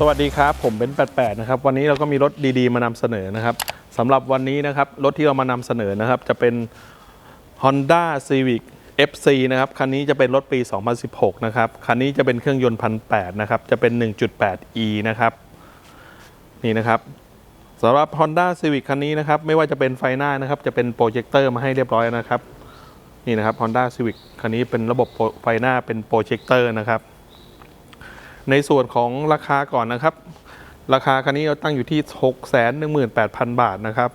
สวัสดีครับ ผมเบนซ์88 นะครับ วันนี้เราก็มีรถดีๆ มานำเสนอนะครับสำหรับวันนี้นะครับ รถที่เรามานำเสนอนะครับ จะเป็น Honda Civic FC นะครับ คันนี้จะเป็นรถปี 2016 นะครับ คันนี้จะเป็นเครื่องยนต์พันแนะครับ จะเป็น 1.8e นะครับ นี่นะครับสำหรับ Honda Civic คันนี้นะครับ ไม่ว่าจะเป็นไฟหน้านะครับ จะเป็นโปรเจคเตอร์มาให้เรียบร้อยนะครับ นี่นะครับ Honda Civic คันนี้เป็นระบบไฟหน้าเป็นโปรเจคเตอร์นะครับ ในส่วนของราคาก่อนนะครับ ราคาคันนี้เราตั้งอยู่ที่ 6 1 8 0 0 0 บาทนะครับ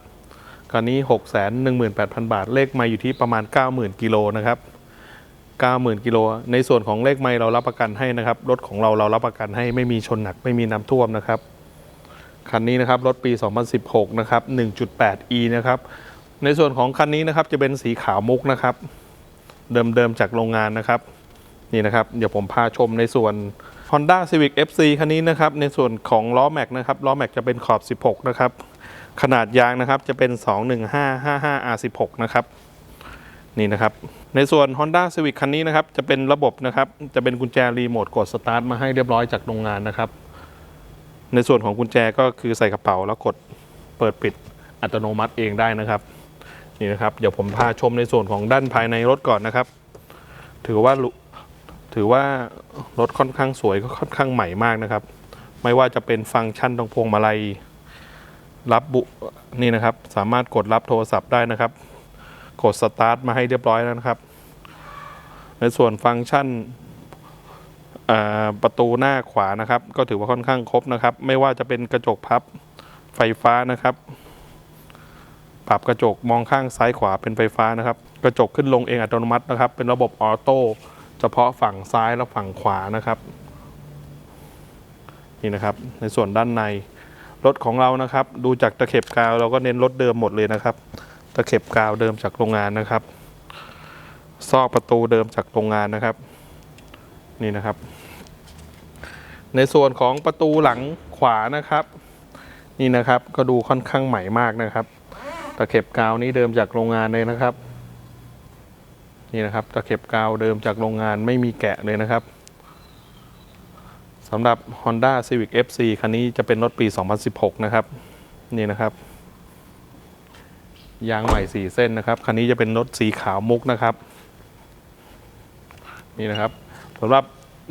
คันนี้ 6 1 8 0 0 0 บาท เลขไม่อยู่ที่ประมาณ 90,000กิโลนะครับ90,000กิโลในส่วนของเลขไม่เรารับประกันให้นะครับรถของเราเรารับประกันให้ไม่มีชนหนักไม่มีน้ำท่วมนะครับคันนี้นะครับรถปี 2016 นะครับ 1.8e นะครับ ในส่วนของคันนี้นะครับจะเป็นสีขาวมุกนะครับ เดิมๆจากโรงงานนะครับ นี่นะครับ เดี๋ยวผมพาชมในส่วน Honda Civic FC คันนี้นะครับในส่วนของล้อแม็กนะครับล้อแม็กจะเป็นขอบ 16 นะครับ ขนาดยางนะครับจะเป็น 21555R16 นะครับนี่นะครับในส่วน Honda Civic คันนี้นะครับจะเป็นระบบนะครับจะเป็นกุญแจรีโมทกดสตาร์ทมาให้เรียบร้อยจากโรงงานนะครับ ในส่วนของกุญแจก็คือใส่กระเป๋าแล้วกดเปิดปิดอัตโนมัติเองได้นะครับนี่นะครับเดี๋ยวผมพาชมในส่วนของด้านภายในรถก่อนนะครับ ถือว่าลุ ถือว่ารถค่อนข้างสวยก็ค่อนข้างใหม่มากนะครับ ไม่ว่าจะเป็นฟังก์ชันตรงพวงมาลัยรับบุนี่นะครับ สามารถกดรับโทรศัพท์ได้นะครับ กดสตาร์ทมาให้เรียบร้อยแล้วนะครับ ในส่วนฟังก์ชันอ่าประตูหน้าขวานะครับ ก็ถือว่าค่อนข้างครบนะครับ ไม่ว่าจะเป็นกระจกพับไฟฟ้านะครับ ปรับกระจกมองข้างซ้ายขวาเป็นไฟฟ้านะครับ กระจกขึ้นลงเองอัตโนมัตินะครับ เป็นระบบออโต้ เฉพาะฝั่งซ้ายและฝั่งขวานะครับ นี่นะครับ ในส่วนด้านในรถของเรานะครับ ดูจากตะเข็บกาวเราก็เน้นรถเดิมหมดเลยนะครับ ตะเข็บกาวเดิมจากโรงงานนะครับซอกประตูเดิมจากโรงงานนะครับ นี่นะครับ ในส่วนของประตูหลังขวานะครับ นี่นะครับก็ดูค่อนข้างใหม่มากนะครับ ตะเข็บกาวนี้เดิมจากโรงงานเลยนะครับ นี่นะครับตะเข็บกาวเดิมจากโรงงานไม่มีแกะเลยนะครับสำหรับ Honda Civic FC คันนี้จะเป็นรถปี 2016 นะครับ นี่นะครับยางใหม่4เส้นนะครับ คันนี้จะเป็นรถสีขาวมุกนะครับ นี่นะครับสำหรับ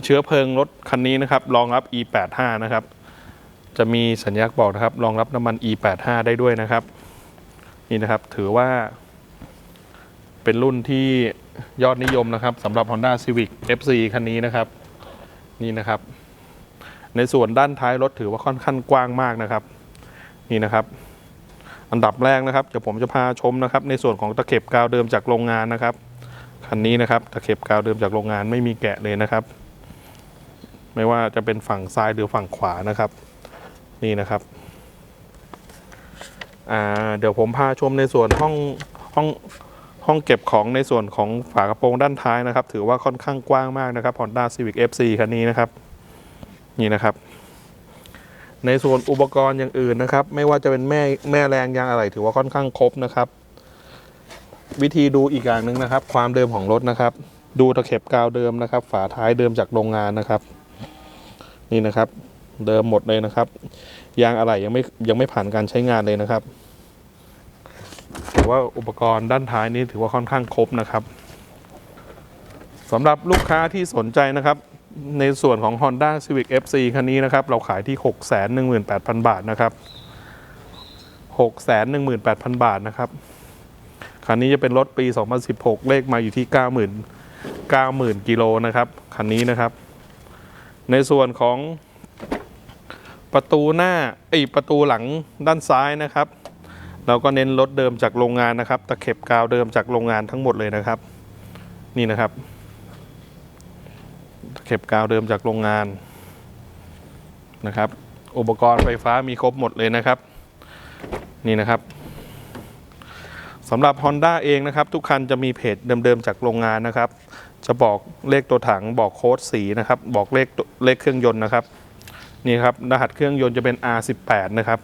เชื้อเพลิงรถคันนี้นะครับรองรับ E85 นะครับ จะมีสัญลักษณ์บอกนะครับ รองรับน้ำมัน E85 ได้ด้วยนะครับ นี่นะครับถือว่าเป็นรุ่นที่ ยอดนิยมนะครับสำหรับ Honda Civic FC คันนี้นะครับ นี่นะครับ ในส่วนด้านท้ายรถถือว่าค่อนข้างกว้างมากนะครับ นี่นะครับ อันดับแรกนะครับเดี๋ยวผมจะพาชมนะครับ ในส่วนของตะเข็บกาวเดิมจากโรงงานนะครับคันนี้นะครับตะเข็บกาวเดิมจากโรงงานไม่มีแกะเลยนะครับ ไม่ว่าจะเป็นฝั่งซ้ายหรือฝั่งขวานะครับ นี่นะครับเดี๋ยวผมพาชมในส่วนห้องห้อง ห้องเก็บของในส่วนของฝากระโปรงด้านท้ายนะครับ ถือว่าค่อนข้างกว้างมากนะครับ Honda Civic FC คันนี้นะครับ นี่นะครับ ในส่วนอุปกรณ์อย่างอื่นนะครับ ไม่ว่าจะเป็นแม่แม่แรงยางอะไร ถือว่าค่อนข้างครบนะครับ วิธีดูอีกอย่างหนึ่งนะครับ ความเดิมของรถนะครับ ดูตะเข็บกาวเดิมนะครับ ฝาท้ายเดิมจากโรงงานนะครับ นี่นะครับ เดิมหมดเลยนะครับยางอะไรยังไม่ยังไม่ผ่านการใช้งานเลยนะครับ ถือว่าอุปกรณ์ด้านท้ายนี้ถือว่าค่อนข้างครบนะครับสำหรับลูกค้าที่สนใจนะครับ ในส่วนของ Honda Civic FC คันนี้นะครับ เราขายที่ 618,000 บาทนะครับ618,000 บาทนะครับ คันนี้จะเป็นรถปี 2016 เลขมาอยู่ที่ 90,000 90,000กิโลนะครับ คันนี้นะครับ ในส่วนของประตูหน้าไอประตูหลังด้านซ้ายนะครับ เราก็เน้นรถเดิมจากโรงงานนะครับ ตะเข็บกาวเดิมจากโรงงานทั้งหมดเลยนะครับ นี่นะครับ ตะเข็บกาวเดิมจากโรงงานนะครับ อุปกรณ์ไฟฟ้ามีครบหมดเลยนะครับ นี่นะครับสำหรับ Honda เองนะครับ ทุกคันจะมีเพจเดิมๆจากโรงงานนะครับ จะบอกเลขตัวถังบอกโค้ดสีนะครับ บอกเลขเลขเครื่องยนต์นะครับ นี่ครับรหัสเครื่องยนต์จะเป็น R18 นะครับ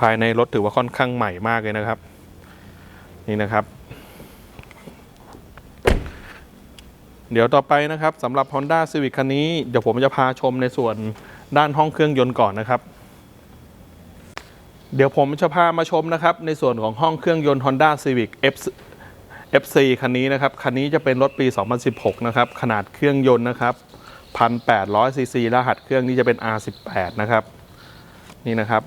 ภายในรถถือว่าค่อนข้างใหม่มากเลยนะครับ นี่นะครับ เดี๋ยวต่อไปนะครับสำหรับ Honda Civic คันนี้เดี๋ยวผมจะพาชมในส่วนด้านห้องเครื่องยนต์ก่อนนะครับ เดี๋ยวผมจะพามาชมนะครับ ในส่วนของห้องเครื่องยนต์ Honda Civic F FC คันนี้นะครับ คันนี้จะเป็นรถปี 2016 นะครับ ขนาดเครื่องยนต์นะครับ 1,800ซีซีรหัสเครื่องนี้จะเป็น R18 นะครับ นี่นะครับ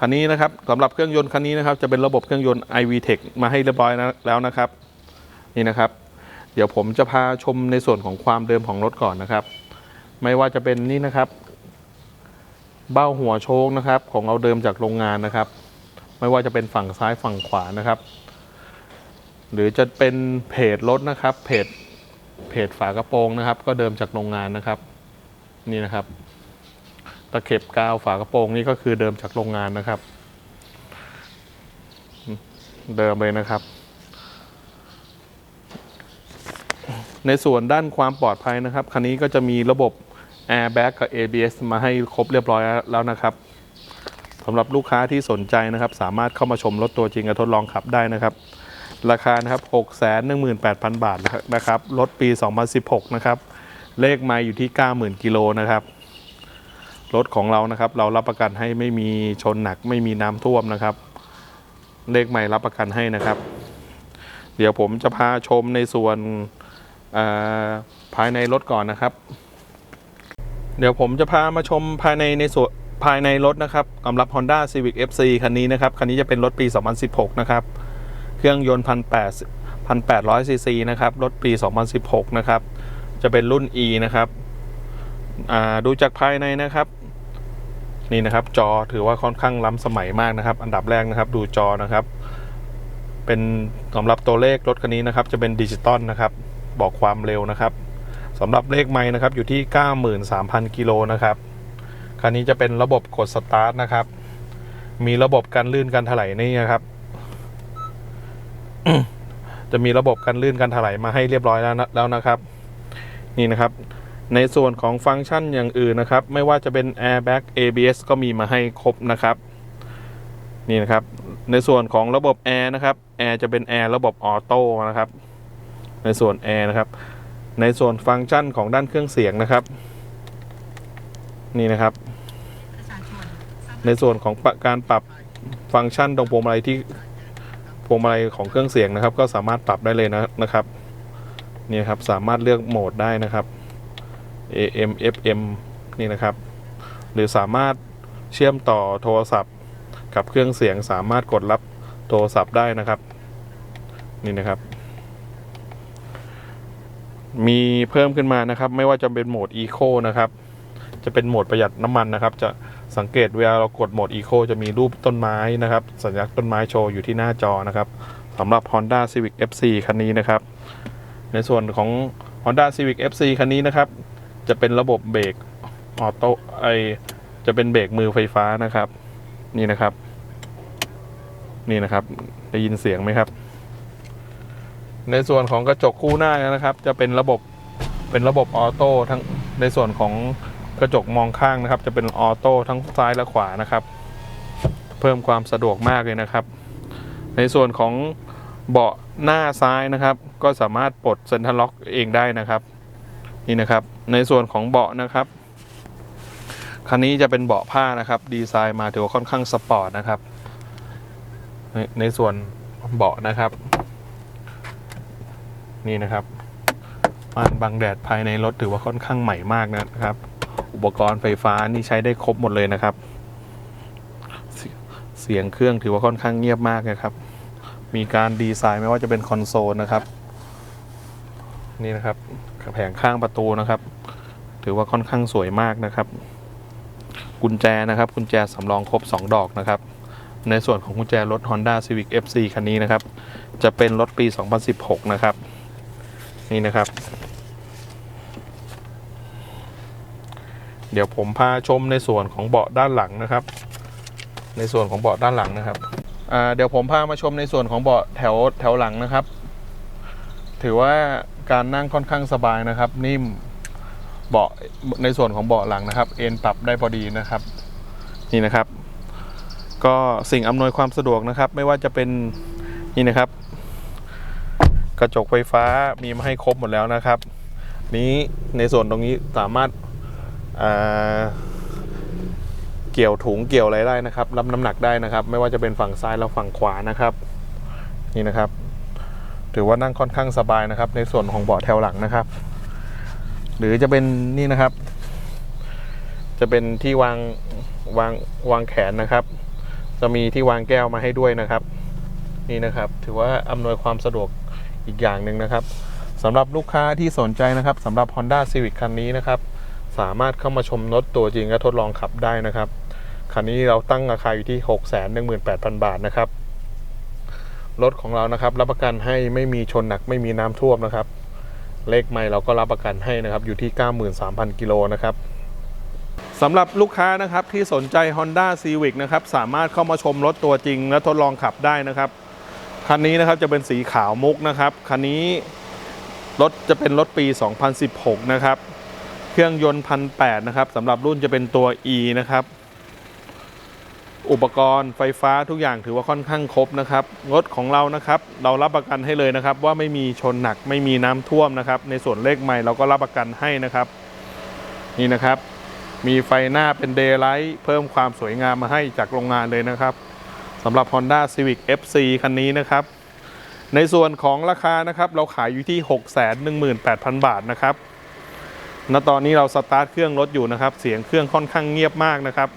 คันนี้นะครับสำหรับเครื่องยนต์คันนี้นะครับจะเป็นระบบเครื่องยนต์ iVTEC มาให้เรียบร้อยนะแล้วนะครับ นี่นะครับ เดี๋ยวผมจะพาชมในส่วนของความเดิมของรถก่อนนะครับ ไม่ว่าจะเป็นนี่นะครับ เบ้าหัวโชคนะครับ ของเราเดิมจากโรงงานนะครับ ไม่ว่าจะเป็นฝั่งซ้ายฝั่งขวานะครับ หรือจะเป็นเพจรถนะครับเพจเพจฝากระโปรงนะครับ ก็เดิมจากโรงงานนะครับ นี่นะครับะเข็บกาวฝากระโปรงนี่ก็คือเดิมจากโรงงานนะครับ เดิมเลยนะครับ ในส่วนด้านความปลอดภัยนะครับ คันนี้ก็จะมีระบบ Airbag กับ ABS มาให้ครบเรียบร้อยแล้วนะครับสำหรับลูกค้าที่สนใจนะครับ สามารถเข้ามาชมรถตัวจริงกับทดลองขับได้นะครับ ราคานะครับ 618,000 บาทนะครับ รถปี 2016 นะครับ เลขไมาอยู่ที่ 90,000 กิโลนะครับ รถของเรานะครับ เรารับประกันให้ไม่มีชนหนักไม่มีน้ำท่วมนะครับ เลขใหม่รับประกันให้นะครับ เดี๋ยวผมจะพาชมในส่วนอ่าภายในรถก่อนนะครับ เดี๋ยวผมจะพามาชมภายในในส่วนภายในรถนะครับสำหรับ Honda Civic FC คันนี้นะครับ คันนี้จะเป็นรถปี 2016 นะครับ เครื่องยนต์ 1,800 1,800ซีซีนะครับ รถปี 2016 นะครับ จะเป็นรุ่น E นะครับอ่าดูจากภายในนะครับ นี่นะครับจอถือว่าค่อนข้างล้ำสมัยมากนะครับ อันดับแรกนะครับดูจอนะครับ เป็นสำหรับตัวเลขรถคันนี้นะครับ จะเป็นดิจิตอลนะครับ บอกความเร็วนะครับสำหรับเลขไม้นะครับอยู่ที่ 93,000 กิโลนะครับคันนี้จะเป็นระบบกดสตาร์ทนะครับ มีระบบการลื่นการถลายนี่นะครับ จะมีระบบการลื่นการถลายมาให้เรียบร้อยแล้วนะแล้วนะครับ นี่นะครับ ในส่วนของฟังก์ชันอย่างอื่นนะครับ ไม่ว่าจะเป็น airbag ABS ก็มีมาให้ครบนะครับ นี่นะครับ ในส่วนของระบบแอร์นะครับแอร์จะเป็นแอร์ระบบออโต้นะครับ ในส่วนแอร์นะครับ ในส่วนฟังก์ชันของด้านเครื่องเสียงนะครับ นี่นะครับ ในส่วนของการปรับฟังก์ชันตรงพวงมาลัยที่พวงมาลัยของเครื่องเสียงนะครับ ก็สามารถปรับได้เลยนะนะครับ นี่ครับสามารถเลือกโหมดได้นะครับ AM FM นี่นะครับ หรือสามารถเชื่อมต่อโทรศัพท์ กับเครื่องเสียงสามารถกดรับโทรศัพท์ได้นะครับ นี่นะครับ มีเพิ่มขึ้นมานะครับ ไม่ว่าจะเป็นโหมด Eco นะครับ จะเป็นโหมดประหยัดน้ำมันนะครับ จะสังเกตเวลาเรากดโหมด Eco จะมีรูปต้นไม้นะครับ สัญลักษณ์ต้นไม้โชว์อยู่ที่หน้าจอนะครับสำหรับ Honda Civic FC คันนี้นะครับ ในส่วนของ Honda Civic FC คันนี้นะครับ จะเป็นระบบเบรกออโต้ไอจะเป็นเบรกมือไฟฟ้านะครับ นี่นะครับ นี่นะครับ ได้ยินเสียงไหมครับ ในส่วนของกระจกคู่หน้านะครับ จะเป็นระบบเป็นระบบออโต้ทั้งในส่วนของกระจกมองข้างนะครับ จะเป็นออโต้ทั้งซ้ายและขวานะครับ เพิ่มความสะดวกมากเลยนะครับ ในส่วนของเบาะหน้าซ้ายนะครับ ก็สามารถปลดเซ็นทรัลล็อกเองได้นะครับ นี่นะครับ ในส่วนของเบาะนะครับคันนี้จะเป็นเบาะผ้านะครับ ดีไซน์มาถือว่าค่อนข้างสปอร์ตนะครับในในส่วนเบาะนะครับ นี่นะครับม่านบังแดดภายในรถถือว่าค่อนข้างใหม่มากนะครับ อุปกรณ์ไฟฟ้านี่ใช้ได้ครบหมดเลยนะครับ เสเสียงเครื่องถือว่าค่อนข้างเงียบมากนะครับ มีการดีไซน์ไม่ว่าจะเป็นคอนโซลนะครับ นี่นะครับ แผงข้างประตูนะครับ ถือว่าค่อนข้างสวยมากนะครับ กุญแจนะครับ กุญแจสำรองครบ 2 ดอกนะครับ ในส่วนของกุญแจรถ Honda Civic FC คันนี้นะครับ จะเป็นรถปี 2016 นะครับ นี่นะครับ เดี๋ยวผมพาชมในส่วนของเบาะด้านหลังนะครับ ในส่วนของเบาะด้านหลังนะครับเดี๋ยวผมพามาชมในส่วนของเบาะแถวแถวหลังนะครับ ถือว่า การนั่งค่อนข้างสบายนะครับ นิ่มเบาะในส่วนของเบาะหลังนะครับ เอนปรับได้พอดีนะครับ นี่นะครับ ก็สิ่งอำนวยความสะดวกนะครับ ไม่ว่าจะเป็นนี่นะครับ กระจกไฟฟ้ามีมาให้ครบหมดแล้วนะครับ นี้ในส่วนตรงนี้สามารถอ่าเกี่ยวถุงเกี่ยวอะไรได้นะครับรับน้ำหนักได้นะครับ ไม่ว่าจะเป็นฝั่งซ้ายและฝั่งขวานะครับ นี่นะครับ ถือว่านั่งค่อนข้างสบายนะครับ ในส่วนของเบาะแถวหลังนะครับ หรือจะเป็นนี่นะครับ จะเป็นที่วางวางวางแขนนะครับ จะมีที่วางแก้วมาให้ด้วยนะครับ นี่นะครับ ถือว่าอำนวยความสะดวกอีกอย่างหนึ่งนะครับสำหรับลูกค้าที่สนใจนะครับสำหรับ Honda Civic คันนี้นะครับ สามารถเข้ามาชมรถตัวจริงและทดลองขับได้นะครับ คันนี้เราตั้งราคาอยู่ที่ 618,000 บาทนะครับ รถของเรานะครับ รับประกันให้ไม่มีชนหนักไม่มีน้ำท่วมนะครับ เลขไม่เราก็รับประกันให้นะครับ อยู่ที่ 93,000 กิโลนะครับสำหรับลูกค้านะครับที่สนใจ Honda Civic นะครับสามารถเข้ามาชมรถตัวจริง และทดลองขับได้นะครับคันนี้นะครับจะเป็นสีขาวมุกนะครับคันนี้รถจะเป็นรถปี 2016 นะครับ เครื่องยนต์พันแนะครับสำหรับรุ่นจะเป็นตัว E นะครับ อุปกรณ์ไฟฟ้าทุกอย่างถือว่าค่อนข้างครบนะครับรถของเรานะครับ เรารับประกันให้เลยนะครับ ว่าไม่มีชนหนักไม่มีน้ำท่วมนะครับ ในส่วนเลขใหม่เราก็รับประกันให้นะครับ นี่นะครับ มีไฟหน้าเป็นเดย์ไลท์เพิ่มความสวยงามมาให้จากโรงงานเลยนะครับสำหรับ Honda Civic FC คันนี้นะครับ ในส่วนของราคานะครับ เราขายอยู่ที่ 618,000 บาทนะครับณตอนนี้เราสตาร์ทเครื่องรถอยู่นะครับ เสียงเครื่องค่อนข้างเงียบมากนะครับ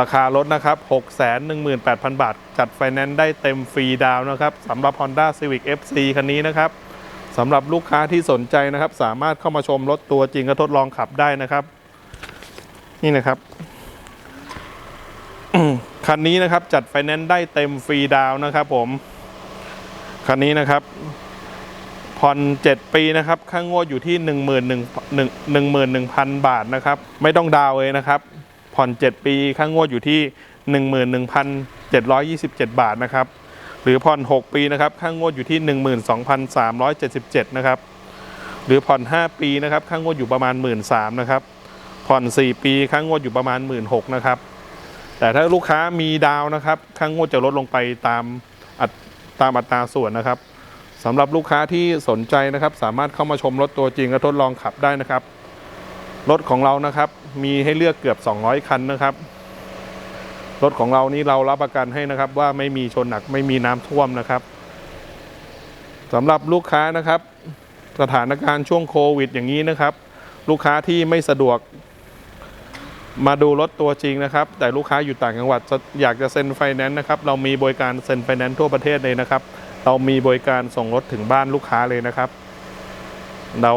ราคารถนะครับ 618,000 บาท จัดไฟแนนซ์ได้เต็มฟรีดาวนะครับสำหรับ Honda Civic FC คันนี้นะครับสำหรับลูกค้าที่สนใจนะครับ สามารถเข้ามาชมรถตัวจริงและทดลองขับได้นะครับ นี่นะครับคันนี้นะครับจัดไฟแนนซ์ได้เต็มฟรีดาวนะครับผม คันนี้นะครับผ่อน7ปีนะครับค่างวดอยู่ที่1 1 1 1 1 0 0บาทนะครับ ไม่ต้องดาวเลยนะครับ ผ่อน 7 ปีค่างวดอยู่ที่ 11,727 บาทนะครับหรือผ่อน 6 ปีนะครับค่างวดอยู่ที่ 12,377นะครับหรือผ่อน 5 ปีนะครับค่างวดอยู่ประมาณ 1 3ื่นนะครับผ่อน 4 ปีค่างวดอยู่ประมาณ 1 6ื่นนะครับแต่ถ้าลูกค้ามีดาวนะครับค่างวดจะลดลงไปตามตตามอัตราส่วนนะครับสำหรับลูกค้าที่สนใจนะครับ สามารถเข้ามาชมรถตัวจริงและทดลองขับได้นะครับ รถของเรานะครับ มีให้เลือกเกือบ 200 คันนะครับ รถของเรานี้เรารับประกันให้นะครับ ว่าไม่มีชนหนักไม่มีน้ำท่วมนะครับสำหรับลูกค้านะครับ สถานการณ์ช่วงโควิด อย่างนี้นะครับ ลูกค้าที่ไม่สะดวกมาดูรถตัวจริงนะครับ แต่ลูกค้าอยู่ต่างจังหวัดจะอยากจะเซ็นไฟแนนซ์นะครับ เรามีบริการเซ็นไฟแนนซ์ทั่วประเทศเลยนะครับ เรามีบริการส่งรถถึงบ้านลูกค้าเลยนะครับ เรา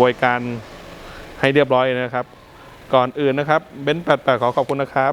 บริการ ให้เรียบร้อยนะครับ ก่อนอื่นนะครับเบนซ์แปดขอขอบคุณนะครับ